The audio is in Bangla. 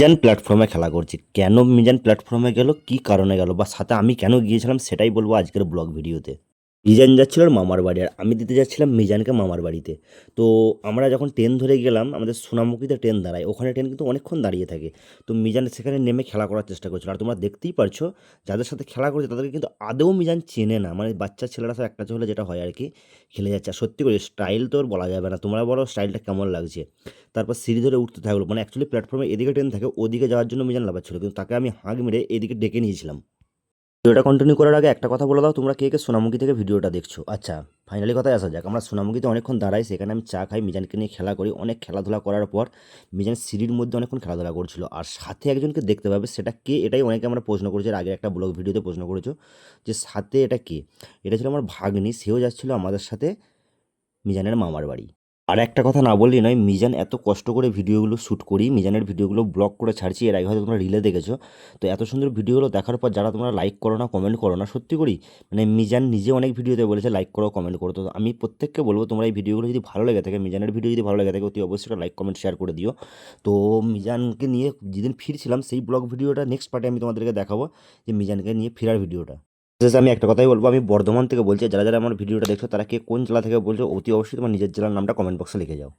মিজান প্ল্যাটফর্মে খেলা করছি। কেন মিজান প্ল্যাটফর্মে গেল? কি কারণে গেল? বা সাথে আমি কেন গিয়েছিলাম? সেটাই বলব আজকের ব্লগ ভিডিওতে মিজান যাচ্ছিল মামার বাড়ি, আর আমি দিতে যাচ্ছিলাম মিজানকে মামার বাড়িতে। তো আমরা যখন ট্রেন ধরে গেলাম, আমাদের সোনামুখীতে ট্রেন দাঁড়ায়। ওখানে ট্রেন কিন্তু অনেকক্ষণ দাঁড়িয়ে থাকে। তো মিজান সেখানে নেমে খেলা করার চেষ্টা করছিল। আর তোমরা দেখতেই পারছ, যাদের সাথে খেলা করছে, তাদেরকে কিন্তু আদৌ মিজান চেনে না। মানে বাচ্চা ছেলেরা সব একটা হলে যেটা হয় আর কি, খেলে যাচ্ছে। আর সত্যি করে স্টাইল তো বলা যাবে না। তোমরা বলো স্টাইলটা কেমন লাগছে? তারপর সিঁড়ি ধরে উঠতে থাকল। মানে অ্যাকচুয়ালি প্ল্যাটফর্মে এদিকে ট্রেন থাকে, ওদিকে যাওয়ার জন্য মিজান লাফাচ্ছিল। কিন্তু তাকে আমি হাঁক মেরে এদিকে ডেকে নিয়েছিলাম। ভিডিওটা কন্টিনিউ করার আগে একটা কথা বলে দাও, তোমরা কে কে সোনামুখী থেকে ভিডিওটা দেখছ? আচ্ছা ফাইনালি কথায় আসা যাক, আমরা সোনামুখীতে অনেকক্ষণ দাঁড়াই, সেখানে আমি চা খাই, মিজানকে নিয়ে খেলা করি। অনেক খেলাধুলা করার পর মিজান সিঁড়ির মধ্যে অনেকক্ষণ খেলাধুলা করছিল। আর সাথে একজনকে দেখতে পাবে, সেটা কে? এটাই অনেকে আমরা প্রশ্ন করেছি আগে একটা ব্লগ ভিডিওতে প্রশ্ন করেছ, যে সাথে এটা কে? এটা ছিল আমার ভাগ্নি, সেও যাচ্ছিল আমাদের সাথে মিজানের মামার বাড়ি। আর একটা কথা না বললেই নয়, মিজান এত কষ্ট করে ভিডিওগুলো শ্যুট করি, মিজানের ভিডিওগুলো ব্লগ করে ছাড়ছি, এর আগে হয়তো তোমরা রিলে দেখেছ, তো এত সুন্দর ভিডিওগুলো দেখার পর যারা তোমরা লাইক করো না কমেন্ট করো না, সত্যি করি মানে মিজান নিজে অনেক ভিডিওতে বলেছে লাইক করো কমেন্ট করো, তো আমি প্রত্যেককে বলব তোমরা এই ভিডিওগুলো যদি ভালো লেগে থাকে, মিজানের ভিডিও যদি ভালো লেগে থাকে, অতি অবশ্যই লাইক কমেন্ট শেয়ার করে দিও। তো মিজানকে নিয়ে যেদিন ফিরছিলাম, সেই ব্লগ ভিডিওটা নেক্সট পার্টে আমি তোমাদেরকে দেখাবো, যে মিজানকে নিয়ে ফেরার ভিডিওটা। শেষে আমি একটা কথাই বলব, আমি বর্ধমান থেকে বলছি, যারা যারা আমার ভিডিওটা দেখছ, তারা কে কোন জেলা থেকে বলছো, অতি অবশ্যই তোমার নিজের জেলার নামটা কমেন্ট বক্সে লিখে যাও।